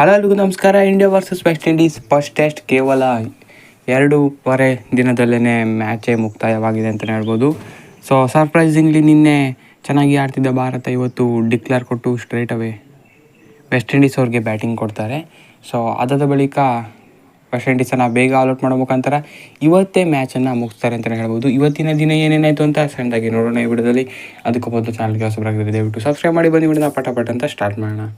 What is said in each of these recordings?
Hello ನಮಸ್ಕಾರ. India versus West Indies first test ಕೇವಲ ಎರಡೂವರೆ ದಿನದಲ್ಲೇ ಮ್ಯಾಚೇ ಮುಕ್ತಾಯವಾಗಿದೆ ಅಂತಲೇ ಹೇಳ್ಬೋದು. ಸೊ ಸರ್ಪ್ರೈಸಿಂಗ್ಲಿ ನಿನ್ನೆ ಚೆನ್ನಾಗಿ ಆಡ್ತಿದ್ದ ಭಾರತ ಇವತ್ತು ಡಿಕ್ಲೇರ್ ಕೊಟ್ಟು ಸ್ಟ್ರೇಟ್ ಅವೇ ವೆಸ್ಟ್ ಇಂಡೀಸ್ ಅವ್ರಿಗೆ ಬ್ಯಾಟಿಂಗ್ ಕೊಡ್ತಾರೆ. ಸೊ ಅದಾದ ಬಳಿಕ ವೆಸ್ಟ್ ಇಂಡೀಸನ್ನು ಬೇಗ ಆಲ್ಔಟ್ ಮಾಡೋ ಮುಖಾಂತರ ಇವತ್ತೇ ಮ್ಯಾಚನ್ನು ಮುಗಿಸ್ತಾರೆ ಅಂತಲೇ ಹೇಳ್ಬೋದು. ಇವತ್ತಿನ ದಿನ ಏನೇನಾಯಿತು ಅಂತ ಸಣ್ಣದಾಗಿ ನೋಡೋಣ ಈ ವಿಡಿಯೋದಲ್ಲಿ. ಅದಕ್ಕೂ ಮೊದಲು ಚಾನಲ್ಗೆ ಹೊಸಬರಾಗಿದ್ದರೆ ದಯವಿಟ್ಟು ಸಬ್ಸ್ಕ್ರೈಬ್ ಮಾಡಿ. ಬನ್ನಿ, ವಿಡಿಯೋನ ಪಟ ಪಟ ಅಂತ ಸ್ಟಾರ್ಟ್ ಮಾಡೋಣ.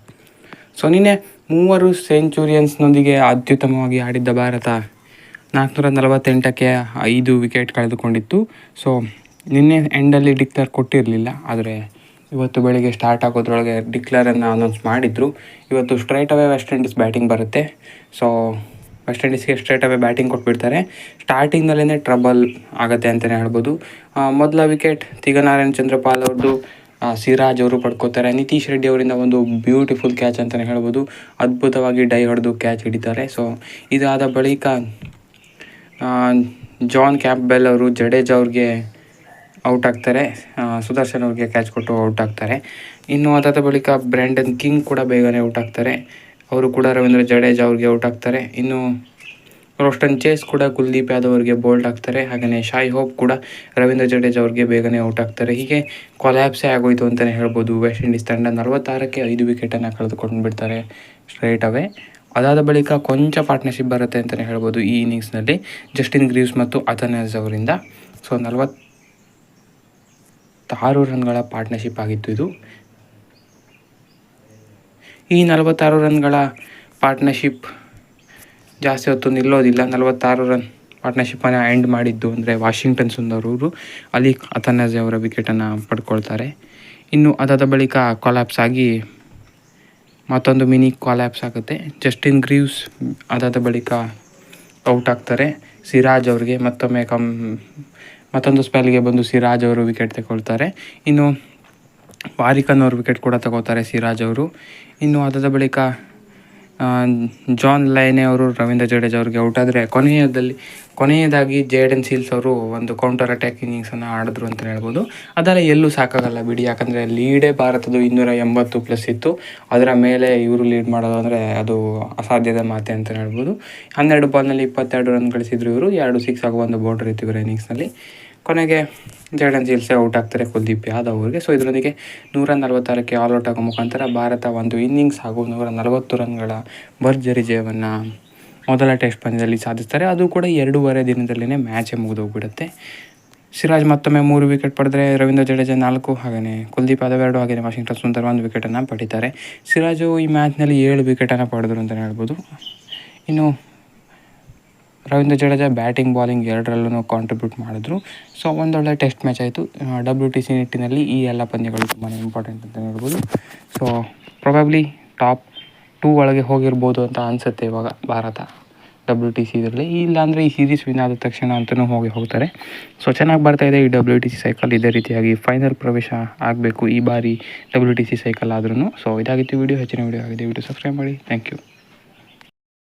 ಸೊ ನಿನ್ನೆ ಮೂವರು ಸೆಂಚುರಿಯನ್ಸ್ನೊಂದಿಗೆ ಅತ್ಯುತ್ತಮವಾಗಿ ಆಡಿದ್ದ ಭಾರತ ನಾಲ್ಕುನೂರ ನಲವತ್ತೆಂಟಕ್ಕೆ ಐದು ವಿಕೆಟ್ ಕಳೆದುಕೊಂಡಿತ್ತು. ಸೊ, ನಿನ್ನೆ ಎಂಡಲ್ಲಿ ಡಿಕ್ಲರ್ ಕೊಟ್ಟಿರಲಿಲ್ಲ. ಆದರೆ ಇವತ್ತು ಬೆಳಿಗ್ಗೆ ಸ್ಟಾರ್ಟ್ ಆಗೋದ್ರೊಳಗೆ ಡಿಕ್ಲರನ್ನು ಅನೌನ್ಸ್ ಮಾಡಿದರು. ಇವತ್ತು straight away West Indies batting ಬರುತ್ತೆ. ಸೊ ವೆಸ್ಟ್ ಇಂಡೀಸ್ಗೆ ಸ್ಟ್ರೈಟ್ ಅವೇ ಬ್ಯಾಟಿಂಗ್ ಕೊಟ್ಬಿಡ್ತಾರೆ. ಸ್ಟಾರ್ಟಿಂಗ್ನಲ್ಲೇ ಟ್ರಬಲ್ ಆಗುತ್ತೆ ಅಂತಲೇ ಹೇಳ್ಬೋದು. ಮೊದಲ ವಿಕೆಟ್ ತಿಗನಾರಾಯಣ್ ಚಂದ್ರಪಾಲ್ ಅವ್ರದ್ದು ಸಿರಾಜ್ ಅವರು ಪಡ್ಕೋತಾರೆ. ನಿತೀಶ್ ರೆಡ್ಡಿ ಅವರಿಂದ ಒಂದು ಬ್ಯೂಟಿಫುಲ್ ಕ್ಯಾಚ್ ಅಂತಲೇ ಹೇಳ್ಬೋದು. ಅದ್ಭುತವಾಗಿ ಡೈ ಹೊಡೆದು ಕ್ಯಾಚ್ ಹಿಡಿತಾರೆ. ಸೊ ಇದಾದ ಬಳಿಕ ಜಾನ್ ಕ್ಯಾಂಪ್ಬೆಲ್ ಅವರು ಜಡೇಜ್ ಅವ್ರಿಗೆ ಔಟ್ ಆಗ್ತಾರೆ ಸುದರ್ಶನ್ ಅವ್ರಿಗೆ ಕ್ಯಾಚ್ ಕೊಟ್ಟು ಔಟ್ ಆಗ್ತಾರೆ ಇನ್ನು ಅದಾದ ಬಳಿಕ ಬ್ರ್ಯಾಂಡನ್ ಕಿಂಗ್ ಕೂಡ ಬೇಗನೆ ಔಟ್ ಆಗ್ತಾರೆ ಅವರು ಕೂಡ ರವೀಂದ್ರ ಜಡೇಜಾ ಅವ್ರಿಗೆ ಔಟ್ ಆಗ್ತಾರೆ ಇನ್ನು ರೋಸ್ಟನ್ ಚೇಸ್ ಕೂಡ ಕುಲ್ದೀಪ್ ಯಾದವ್ ಅವರಿಗೆ ಬೋಲ್ಡ್ ಆಗ್ತಾರೆ ಹಾಗೆಯೇ ಶಾಯಿ ಹೋಪ್ ಕೂಡ ರವೀಂದ್ರ ಜಡೇಜಾ ಅವ್ರಿಗೆ ಬೇಗನೆ ಔಟ್ ಆಗ್ತಾರೆ. ಹೀಗೆ ಕೊಲ್ಯಾಪ್ಸೇ ಆಗೋಯ್ತು ಅಂತಲೇ ಹೇಳ್ಬೋದು. ವೆಸ್ಟ್ ಇಂಡೀಸ್ ತಂಡ ನಲವತ್ತಾರಕ್ಕೆ ಐದು ವಿಕೆಟನ್ನು ಕಳೆದುಕೊಂಡು ಬಿಡ್ತಾರೆ ಸ್ಟ್ರೈಟ್ ಅವೇ ಅದಾದ ಬಳಿಕ ಕೊಂಚ ಪಾರ್ಟ್ನರ್ಶಿಪ್ ಬರುತ್ತೆ ಅಂತಲೇ ಹೇಳ್ಬೋದು ಈ ಇನ್ನಿಂಗ್ಸ್ನಲ್ಲಿ ಜಸ್ಟಿನ್ ಗ್ರೀವ್ಸ್ ಮತ್ತು ಅಥನಸ್ ಅವರಿಂದ. ಸೊ ನಲವತ್ತಾರು ರನ್ಗಳ ಪಾರ್ಟ್ನರ್ಶಿಪ್ ಆಗಿತ್ತು ಇದು. ಈ ನಲವತ್ತಾರು ರನ್ಗಳ ಪಾರ್ಟ್ನರ್ಶಿಪ್ ಜಾಸ್ತಿ ಹೊತ್ತು ನಿಲ್ಲೋದಿಲ್ಲ. ನಲವತ್ತಾರು ರನ್ ಪಾರ್ಟ್ನರ್ಶಿಪ್ಪನ್ನು ಎಂಡ್ ಮಾಡಿದ್ದು ಅಂದರೆ ವಾಷಿಂಗ್ಟನ್ ಸುಂದರ್ ಅವರು. ಅಲ್ಲಿ ಅಥನಜೆ ಅವರ ವಿಕೆಟನ್ನು ಪಡ್ಕೊಳ್ತಾರೆ. ಇನ್ನು ಅದಾದ ಬಳಿಕ ಕೊಲ್ಯಾಪ್ಸ್ ಆಗಿ ಮತ್ತೊಂದು ಮಿನಿ ಕೊಲ್ಯಾಪ್ಸ್ ಆಗುತ್ತೆ. ಜಸ್ಟಿನ್ ಗ್ರೀವ್ಸ್ ಅದಾದ ಬಳಿಕ ಔಟ್ ಆಗ್ತಾರೆ. ಸಿರಾಜ್ ಅವರಿಗೆ ಮತ್ತೊಮ್ಮೆ ಕಮ್ ಮತ್ತೊಂದು ಸ್ಪೆಲ್ಗೆ ಬಂದು ಸಿರಾಜ್ ಅವರು ವಿಕೆಟ್ ತಗೊಳ್ತಾರೆ. ಇನ್ನು ವಾರಿಕನ್ ಅವರು ವಿಕೆಟ್ ಕೂಡ ತಗೋತಾರೆ ಸಿರಾಜ್ ಅವರು. ಇನ್ನು ಅದಾದ ಬಳಿಕ ಜಾನ್ ಲೈನೆ ಅವರು, ರವೀಂದ್ರ ಜಡೇಜಾ ಅವ್ರಿಗೆ ಔಟ್ ಆದರೆ ಕೊನೆಯದಲ್ಲಿ, ಕೊನೆಯದಾಗಿ ಜೇಡನ್ ಸೀಲ್ಸ್ ಅವರು ಒಂದು ಕೌಂಟರ್ ಅಟ್ಯಾಕ್ ಇನ್ನಿಂಗ್ಸನ್ನು ಆಡಿದ್ರು ಅಂತ ಹೇಳ್ಬೋದು. ಅದೆಲ್ಲ ಎಲ್ಲೂ ಸಾಕಾಗಲ್ಲ ಬಿಡಿ. ಯಾಕಂದರೆ ಲೀಡೇ ಭಾರತದ್ದು ಇನ್ನೂರ ಎಂಬತ್ತು ಪ್ಲಸ್ ಇತ್ತು. ಅದರ ಮೇಲೆ ಇವರು ಲೀಡ್ ಮಾಡೋದು ಅಂದರೆ ಅದು ಅಸಾಧ್ಯದ ಮಾತೆ ಅಂತ ಹೇಳ್ಬೋದು. ಹನ್ನೆರಡು ಬಾಲ್ನಲ್ಲಿ ಇಪ್ಪತ್ತೆರಡು ರನ್ ಗಳಿಸಿದ್ರು ಇವರು. ಎರಡು ಸಿಕ್ಸ್ ಆಗುವ ಒಂದು ಬೌಂಡ್ರಿ ಇತ್ತು ಇವರ ಇನ್ನಿಂಗ್ಸ್ನಲ್ಲಿ ಕೊನೆಗೆ ಜಡನ್ ಜಿಲ್ಸೆ ಔಟ್ ಆಗ್ತಾರೆ ಕುಲ್ದೀಪ್ ಯಾದವ್ ಅವರಿಗೆ. ಸೊ ಇದರೊಂದಿಗೆ ನೂರ ನಲವತ್ತಾರಕ್ಕೆ ಆಲ್ ಔಟ್ ಆಗೋ ಮುಖಾಂತರ ಭಾರತ ಒಂದು ಇನ್ನಿಂಗ್ಸ್ ಹಾಗೂ ನೂರ ನಲವತ್ತು ರನ್ಗಳ ಭರ್ಜರಿ ಜಯವನ್ನು ಮೊದಲ ಟೆಸ್ಟ್ ಪಂದ್ಯದಲ್ಲಿ ಸಾಧಿಸ್ತಾರೆ. ಅದು ಕೂಡ ಎರಡೂವರೆ ದಿನದಲ್ಲೇ ಮ್ಯಾಚೇ ಮುಗಿದೋಗ್ಬಿಡುತ್ತೆ. ಸಿರಾಜ್ ಮತ್ತೊಮ್ಮೆ ಮೂರು ವಿಕೆಟ್ ಪಡೆದರೆ ರವೀಂದ್ರ ಜಡೇಜಾ ನಾಲ್ಕು ಹಾಗೆಯೇ ಕುಲ್ದೀಪ್ ಯಾದವ್ ಎರಡು ಹಾಗೆಯೇ ವಾಷಿಂಗ್ಟನ್ ಸುಂದರ್ ಒಂದು ವಿಕೆಟನ್ನು ಪಡಿತಾರೆ. ಸಿರಾಜು ಈ ಮ್ಯಾಚ್ನಲ್ಲಿ ಏಳು ವಿಕೆಟನ್ನು ಪಡೆದರು ಅಂತಲೇ ಹೇಳ್ಬೋದು. ಇನ್ನು ರವೀಂದ್ರ ಜಡೇಜಾ ಬ್ಯಾಟಿಂಗ್, ಬಾಲಿಂಗ್ ಎರಡರಲ್ಲೂ ಕಾಂಟ್ರಿಬ್ಯೂಟ್ ಮಾಡಿದ್ರು. ಸೊ ಒಂದೊಳ್ಳೆ ಟೆಸ್ಟ್ ಮ್ಯಾಚ್ ಆಯಿತು. ಡಬ್ಲ್ಯೂ ಟಿ ಸಿ ನಿಟ್ಟಿನಲ್ಲಿ ಈ ಎಲ್ಲ ಪಂದ್ಯಗಳು ತುಂಬಾ ಇಂಪಾರ್ಟೆಂಟ್ ಅಂತ ಹೇಳ್ಬೋದು. ಸೊ ಪ್ರೊಬಬ್ಲಿ ಟಾಪ್ ಟೂ ಒಳಗೆ ಹೋಗಿರ್ಬೋದು ಅಂತ ಅನಿಸುತ್ತೆ ಇವಾಗ ಭಾರತ ಡಬ್ಲ್ಯೂ ಟಿ ಸಿ ಇದರಲ್ಲಿ. ಇಲ್ಲಾಂದರೆ ಈ ಸೀರೀಸ್ ವಿನ್ ಆದ ತಕ್ಷಣ ಅಂತಲೂ ಹೋಗಿ ಹೋಗ್ತಾರೆ. ಸೊ ಚೆನ್ನಾಗಿ ಬರ್ತಾ ಇದೆ ಈ ಡಬ್ಲ್ಯೂ ಟಿ ಸಿ ಸೈಕಲ್ ಇದೇ ರೀತಿಯಾಗಿ ಫೈನಲ್ ಪ್ರವೇಶ ಆಗಬೇಕು ಈ ಬಾರಿ ಡಬ್ಲ್ಯೂ ಟಿ ಸಿ ಸೈಕಲ್ ಆದ್ರೂ ಸೊ ಇದಾಗಿತ್ತು ವಿಡಿಯೋ ಹೆಚ್ಚಿನ ವಿಡಿಯೋ ಆಗಿದೆ. ವಿಡಿಯೋ ಸಬ್ಸ್ಕ್ರೈಬ್ ಮಾಡಿ. Thank you